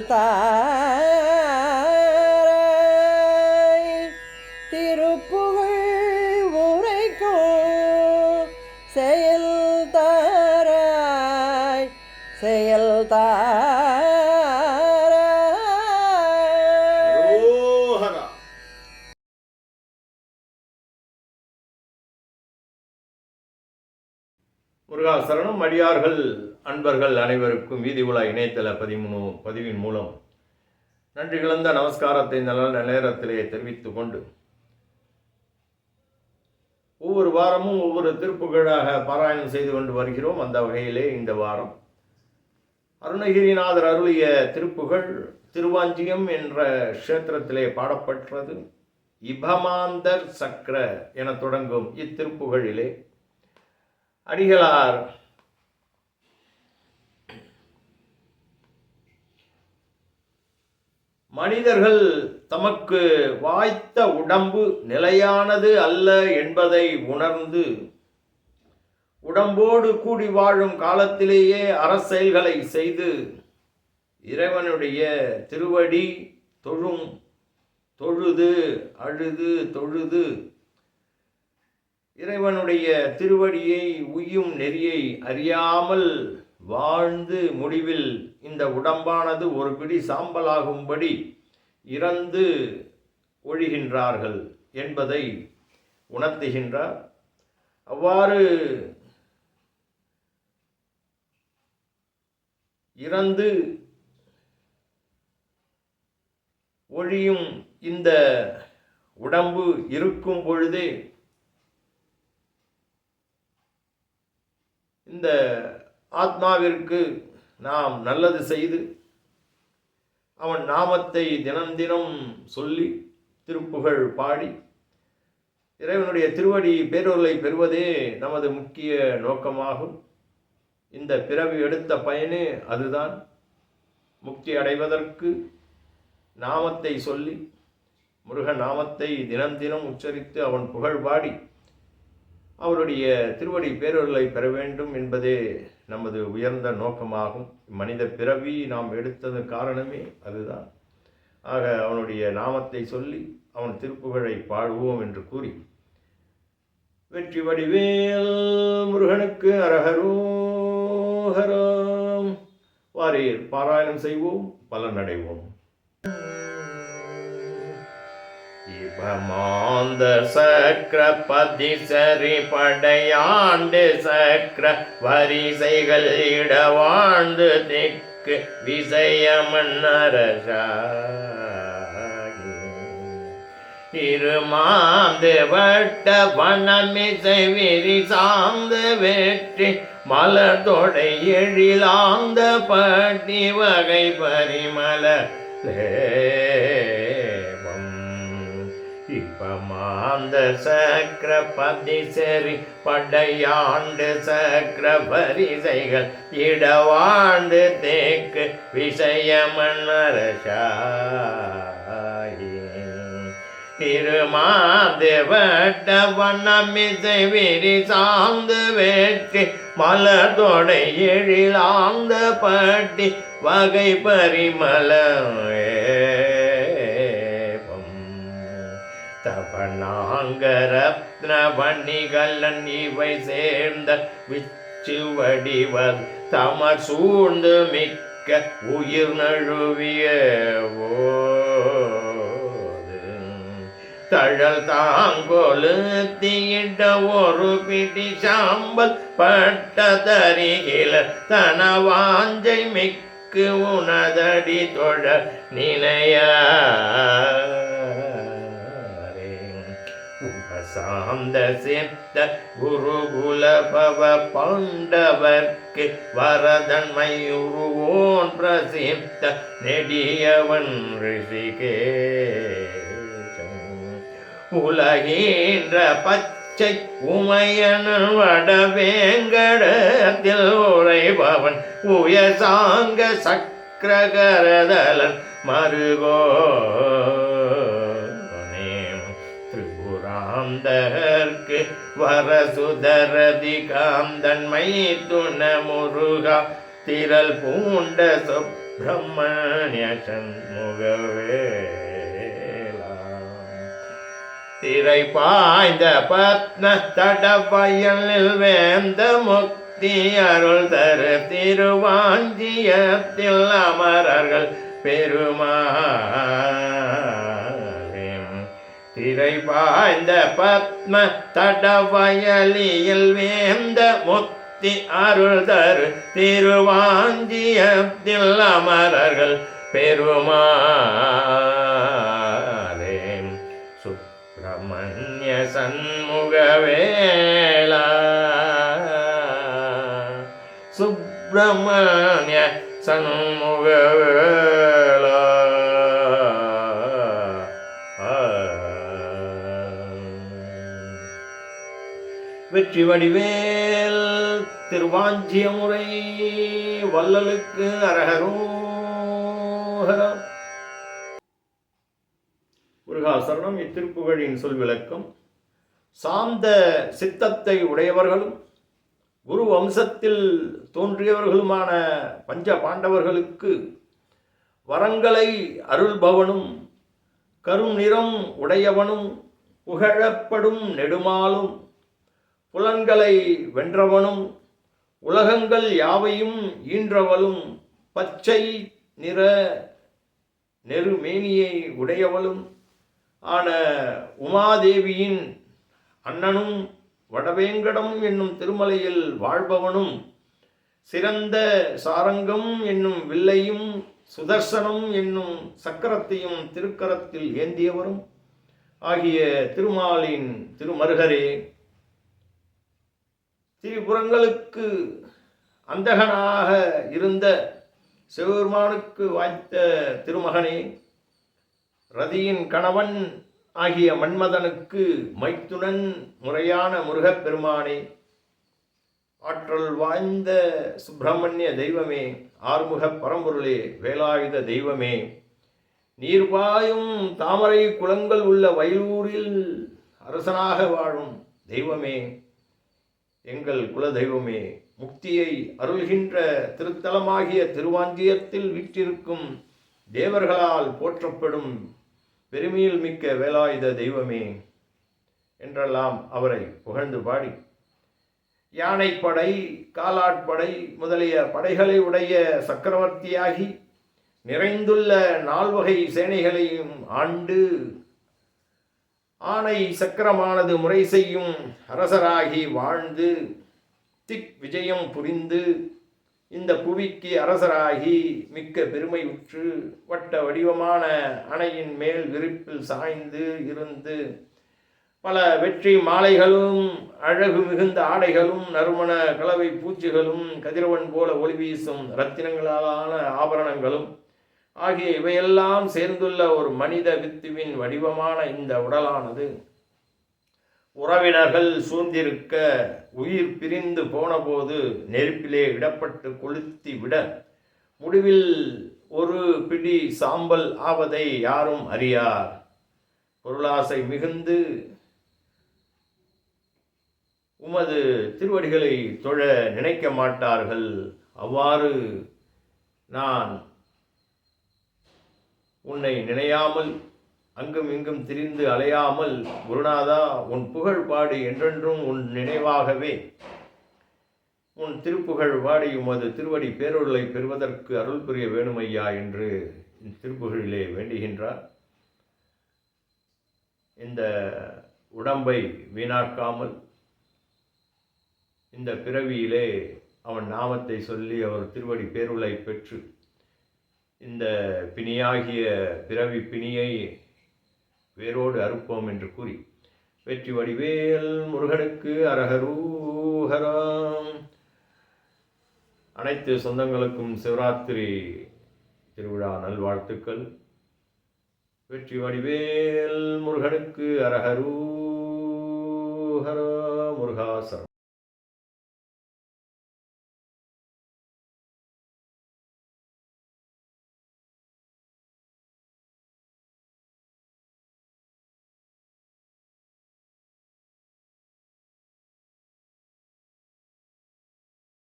செயல் திருப்புகழ் உரைக்கும் செயல் தாராய் செயல் தாராய் முருகாசரணம் அடியார்கள். அன்பர்கள் அனைவருக்கும் வீதி உலா இணையதள பதிமூணு பதிவின் மூலம் நன்றி கலந்த நமஸ்காரத்தை நல்ல நேரத்திலே தெரிவித்து கொண்டு ஒவ்வொரு வாரமும் ஒவ்வொரு திருப்புகழாக பாராயணம் செய்து கொண்டு வருகிறோம். அந்த வகையிலே இந்த வாரம் அருணகிரிநாதர் அருளிய திருப்புகழ் திருவாஞ்சியம் என்ற க்ஷேத்திரத்திலே பாடப்பட்டது இபமாந்தர் சக்கர என தொடங்கும் இத்திருப்புகழிலே அடிகளார் மனிதர்கள் தமக்கு வாய்த்த உடம்பு நிலையானது அல்ல என்பதை உணர்ந்து உடம்போடு கூடி வாழும் காலத்திலேயே அரசெயல்களை செய்து இறைவனுடைய திருவடி தொழும் தொழுது அழுது தொழுது இறைவனுடைய திருவடியை உய்யும் நெறியை அறியாமல் வாழ்ந்து முடிவில் இந்த உடம்பானது ஒரு பிடி சாம்பலாகும்படி இறந்து ஒழிகின்றார்கள் என்பதை உணர்த்துகின்றார். அவ்வாறு இறந்து ஒழியும் இந்த உடம்பு இருக்கும் பொழுதே இந்த ஆத்மாவிற்கு நாம் நல்லது செய்து அவன் நாமத்தை தினம் தினம் சொல்லி திருப்புகழ் பாடி இறைவனுடைய திருவடி பேரொருளை பெறுவதே நமது முக்கிய நோக்கமாகும். இந்த பிறவி எடுத்த பயனே அதுதான். முக்தி அடைவதற்கு நாமத்தை சொல்லி முருக நாமத்தை தினம் தினம் உச்சரித்து அவன் புகழ் பாடி அவருடைய திருவடி பேரொருளை பெற வேண்டும் என்பதே நமது உயர்ந்த நோக்கமாகும். மனித பிறவி நாம் எடுத்தது காரணமே அதுதான். ஆக அவனுடைய நாமத்தை சொல்லி அவன் திருப்புகழை பாடுவோம் என்று கூறி வெற்றி வடிவேல் முருகனுக்கு அரகரோஹரம் வாரீர் பாராயணம் செய்வோம் பலனடைவோம். இவமாந்த சக்கரபதி சரி படையாண்டு சக்கர வரிசைகள் இடவாழ்ந்து திக்கு விசயமன்னரசா திருமாந்து வட்ட வனமிசை விரி சார்ந்து வெற்றி மலர்தொடை எழிலாந்த பட்டி வகை பரிமல லேவம் இப்பமாந்த சக்கரபதி செறி படையாண்டு சக்கர வரிசைகள் இடவாண்டு தேக்கு விஷயமன்னரசாயி. திருமாதேவட்ட வண்ணமிசை விரி சார்ந்து வெற்றி மலர்தொடை எழிலாந்த பட்டி வகை பரிமளம் தபனாங்கரத்ன வன்னிகலன் இவை சேர்ந்த விச்சு வடிவர் தமர் சூழ்ந்து மிக்க உயிர் நழுவிய ஓது தழல் தாங்கொழுத்தியிட்ட ஒரு பிடி சாம்பல் பட்ட தரிகில தனவாஞ்சை மிக்கு உனதடி தொழ நினைய. சாந்த சித்த குருகுல பவ பாண்டவர்க்கு வரதன்மையுருவோன் பிரசித்த நெடியவன் ரிஷிகேஷம் உலகின்ற பச்சை உமையன வடவேங்கடத்தில் உழைபவன் உயசாங்க சக்கரகரதலன் மறுகோ திரிபுராந்தர்க்கு வரசுதரதி காந்தன்மை துண முருகா திரள் பூண்ட சுப்பிரமணிய சண்முகவேலா திரை பாய்ந்த பத்ம தடவயலில் வேந்த முக்தி அருள் தரு திருவாஞ்சியத்தில் அமரர்கள் பெருமா திரை பாய்ந்த பத்ம தடவயலியில் வேந்த முத்தி அருள் தரு திருவாஞ்சியத்தில் அமரர்கள் பெருமாளேம் சுப்பிரமணிய சண்முகவேளா. சுப்பிரமணிய சண்முகவேள. வெற்றி வடிவேல் திருவாஞ்சியமுறை வள்ளலுக்கு அரகரோஹரா முருகாசரணம் இத்திருப்புகழின் சொல் விளக்கம். சாந்த சித்தத்தை உடையவர்களும் குரு வம்சத்தில் தோன்றியவர்களுமான பஞ்ச பாண்டவர்களுக்கு வரங்களை அருள்பவனும் கரும் நிறம் உடையவனும் புகழப்படும் நெடுமாலும் புலன்களை வென்றவனும் உலகங்கள் யாவையும் ஈன்றவளும் பச்சை நிற நெருமேனியை உடையவளும். ஆன உமாதேவியின் அண்ணனும் வடவேங்கடம் என்னும் திருமலையில் வாழ்பவனும் சிறந்த சாரங்கம் என்னும் வில்லையும் சுதர்சனம் என்னும் சக்கரத்தையும் திருக்கரத்தில் ஏந்தியவரும். ஆகிய திருமாலின் திருமருகரே திரிபுரங்களுக்கு அந்தகனாக இருந்த சிவபெருமானுக்கு வாய்த்த திருமகனே ரதியின் கணவன் ஆகிய மன்மதனுக்கு மைத்துனன் முறையான முருகப்பெருமானே ஆற்றல் வாய்ந்த சுப்பிரமணிய தெய்வமே ஆறுமுக பரம்பொருளே வேலாயுத தெய்வமே. நீர்பாயும் தாமரை குளங்கள் உள்ள வயலூரில் அரசனாக வாழும் தெய்வமே. எங்கள் குல தெய்வமே முக்தியை அருள்கின்ற திருத்தலமாகிய திருவாஞ்சியத்தில் வீற்றிருக்கும் தேவர்களால் போற்றப்படும் பெருமையில் மிக்க வேலாயுத தெய்வமே என்றெல்லாம் அவரை புகழ்ந்து பாடி. யானைப்படை காலாட்படை முதலிய படைகளை உடைய சக்கரவர்த்தியாகி நிறைந்துள்ள நால்வகை சேனைகளையும் ஆண்டு ஆணை சக்கரமானது முறை செய்யும் அரசராகி வாழ்ந்து திக் விஜயம் புரிந்து இந்த புவிக்கு அரசராகி மிக்க பெருமை உற்று வட்ட வடிவமான அணையின் மேல் விரிப்பில் சாய்ந்து இருந்து பல வெற்றி மாலைகளும் அழகு மிகுந்த ஆடைகளும் நறுமண கலவை பூச்சிகளும் கதிரவன் போல ஒளி வீசும் ரத்தினங்களாலான ஆபரணங்களும் ஆகிய இவையெல்லாம் சேர்ந்துள்ள ஒரு மனித வித்துவின் வடிவமான இந்த உடலானது உறவினர்கள் சூழ்ந்திருக்க உயிர் பிரிந்து போனபோது நெருப்பிலே இடப்பட்டு கொளுத்தி விட முடிவில் ஒரு பிடி சாம்பல் ஆவதை யாரும் அறியார். பொருளாசை மிகுந்து உமது திருவடிகளை தொழ நினைக்க மாட்டார்கள். அவ்வாறு நான் உன்னை நினையாமல் அங்கும் இங்கும் திரிந்து அலையாமல் குருநாதா உன் புகழ் பாடி என்றென்றும் உன் நினைவாகவே. உன் திருப்புகழ் பாடி உமது திருவடி பேரொருளை பெறுவதற்கு அருள் புரிய வேணுமையா என்று திருப்புகழிலே வேண்டுகின்றார். இந்த உடம்பை வீணாக்காமல் இந்த பிறவியிலே அவன் நாமத்தை சொல்லி அவர் திருவடி பேருளை பெற்று இந்த பிணியாகிய பிறவி பிணியை வேரோடு அறுப்போம் என்று கூறி வெற்றி வடிவேல் முருகனுக்கு அரகரூஹராம். அனைத்து சொந்தங்களுக்கும் சிவராத்திரி திருவிழா நல்வாழ்த்துக்கள். வெற்றி வடிவேல் முருகனுக்கு அரகரூஹரா முருகாசரம்.